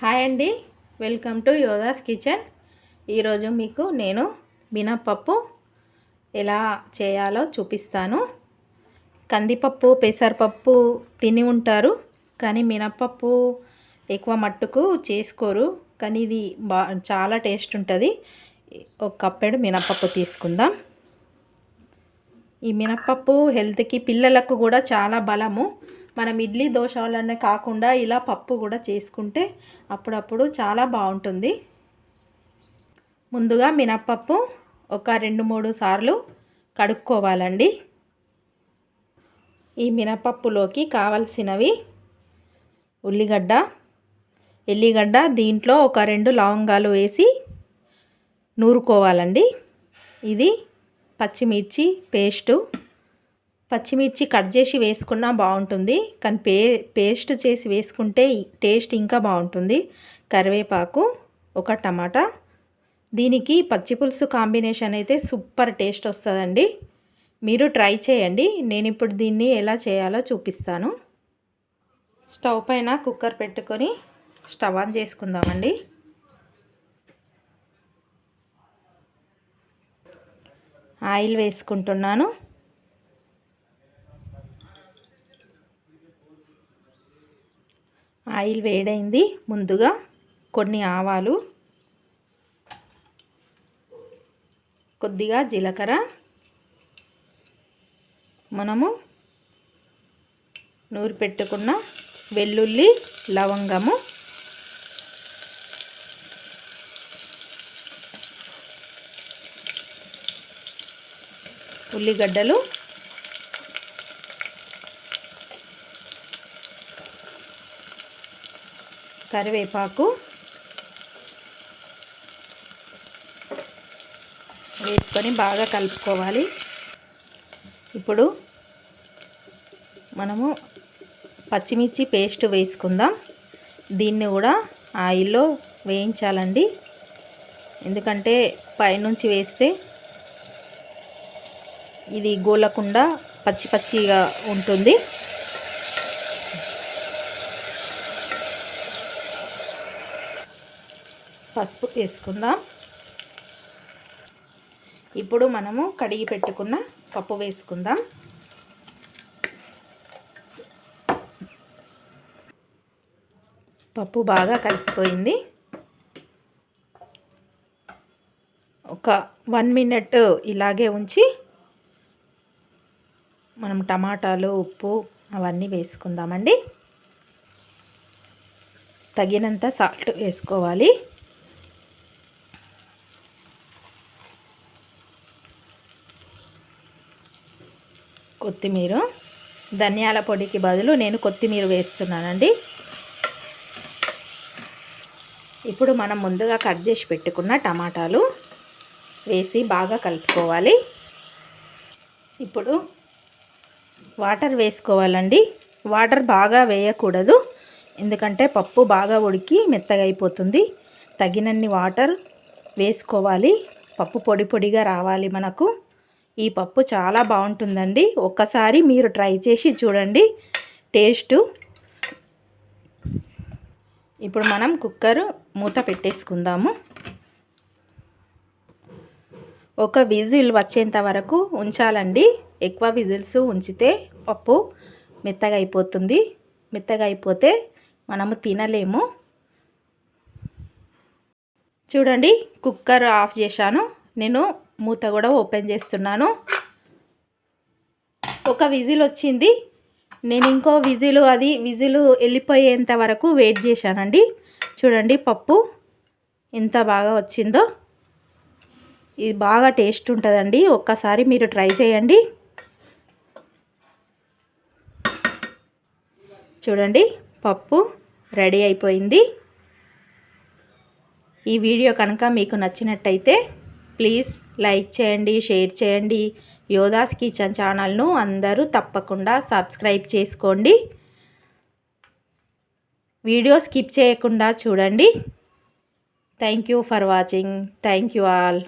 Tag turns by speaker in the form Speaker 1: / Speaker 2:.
Speaker 1: Hi అండి. Welcome to Yodha's kitchen. ఈరోజు మీకు నేను మినప్పప్పు ఎలా చేయాలో చూపిస్తాను. కందిపప్పు పెసరపప్పు తిని ఉంటారు కానీ మినప్పప్పు ఎక్కువ మట్టుకు చేసుకోరు కానీ ఇది బా చాలా టేస్ట్ ఉంటుంది. ఒక కప్పెడు మినప్పప్పు తీసుకుందాం. ఈ మినప్పప్పు హెల్త్కి పిల్లలకు కూడా చాలా బలము. మనం ఇడ్లీ దోశలనే కాకుండా ఇలా పప్పు కూడా చేసుకుంటే అప్పుడప్పుడు చాలా బాగుంటుంది. ముందుగా మినప్పప్పు ఒక రెండు మూడు సార్లు కడుక్కోవాలండి. ఈ మినపప్పులోకి కావలసినవి ఉల్లిగడ్డ ఎల్లిగడ్డ దీంట్లో ఒక రెండు లవంగాలు వేసి నూరుకోవాలండి. ఇది పచ్చిమిర్చి పేస్టు పచ్చిమిర్చి కట్ చేసి వేసుకున్నా బాగుంటుంది. కానీ పే పేస్ట్ చేసి వేసుకుంటే టేస్ట్ ఇంకా బాగుంటుంది. కరివేపాకు ఒక టమాటా. దీనికి పచ్చిపులుసు కాంబినేషన్ అయితే సూపర్ టేస్ట్ వస్తుందండి. మీరు ట్రై చేయండి. నేను ఇప్పుడు దీన్ని ఎలా చేయాలో చూపిస్తాను. స్టవ్ పైన కుక్కర్ పెట్టుకొని స్టవ్ ఆన్ చేసుకుందామండి. ఆయిల్ వేసుకుంటున్నాను. ఆయిల్ వేడైంది. ముందుగా కొన్ని ఆవాలు కొద్దిగా జీలకర్ర. మనము నూరు పెట్టుకున్న వెల్లుల్లి లవంగము ఉల్లిగడ్డలు కరివేపాకు వేసుకొని బాగా కలుపుకోవాలి. ఇప్పుడు మనము పచ్చిమిర్చి పేస్ట్ వేసుకుందాం. దీన్ని కూడా ఆయిల్లో వేయించాలండి. ఎందుకంటే పైనుంచి వేస్తే ఇది గోలకుండా పచ్చి పచ్చిగా ఉంటుంది. పసుపు వేసుకుందాం ఇప్పుడు మనము కడిగి పెట్టుకున్న పప్పు వేసుకుందాం. పప్పు బాగా కలిసిపోయింది. ఒక వన్ మినిట్ ఇలాగే ఉంచి మనం టమాటాలు ఉప్పు అవన్నీ వేసుకుందామండి. తగినంత సాల్ట్ వేసుకోవాలి. కొత్తిమీర ధనియాల పొడికి బదులు నేను కొత్తిమీర వేస్తున్నానండి. ఇప్పుడు మనం ముందుగా కట్ చేసి పెట్టుకున్న టమాటాలు వేసి బాగా కలుపుకోవాలి. ఇప్పుడు వాటర్ వేసుకోవాలండి. వాటర్ బాగా వేయకూడదు ఎందుకంటే పప్పు బాగా ఉడికి మెత్తగా అయిపోతుంది. తగినన్ని వాటర్ వేసుకోవాలి. పప్పు పొడి పొడిగా రావాలి మనకు. ఈ పప్పు చాలా బాగుంటుందండి. ఒక్కసారి మీరు ట్రై చేసి చూడండి. టేస్టు. ఇప్పుడు మనం కుక్కర్ మూత పెట్టేసుకుందాము. ఒక విజిల్ వచ్చేంత వరకు ఉంచాలండి. ఎక్కువ విజిల్స్ ఉంచితే పప్పు మెత్తగా అయిపోతుంది. మెత్తగా అయిపోతే మనము తినలేము. చూడండి కుక్కర్ ఆఫ్ చేశాను. నేను మూత కూడా ఓపెన్ చేస్తున్నాను. ఒక విజిల్ వచ్చింది. నేను ఇంకో విజిల్ అది విజిల్ వెళ్ళిపోయేంత వరకు వెయిట్ చేశానండి. చూడండి పప్పు ఎంత బాగా వచ్చిందో. ఇది బాగా టేస్ట్ ఉంటుందండి. ఒక్కసారి మీరు ట్రై చేయండి. చూడండి పప్పు రెడీ అయిపోయింది. ఈ వీడియో కనుక మీకు నచ్చినట్టయితే ప్లీజ్ లైక్ చేయండి షేర్ చేయండి. యోధాస్ కిచెన్ ఛానల్ను అందరూ తప్పకుండా సబ్స్క్రైబ్ చేసుకోండి. వీడియో స్కిప్ చేయకుండా చూడండి. Thank you for watching. Thank you all.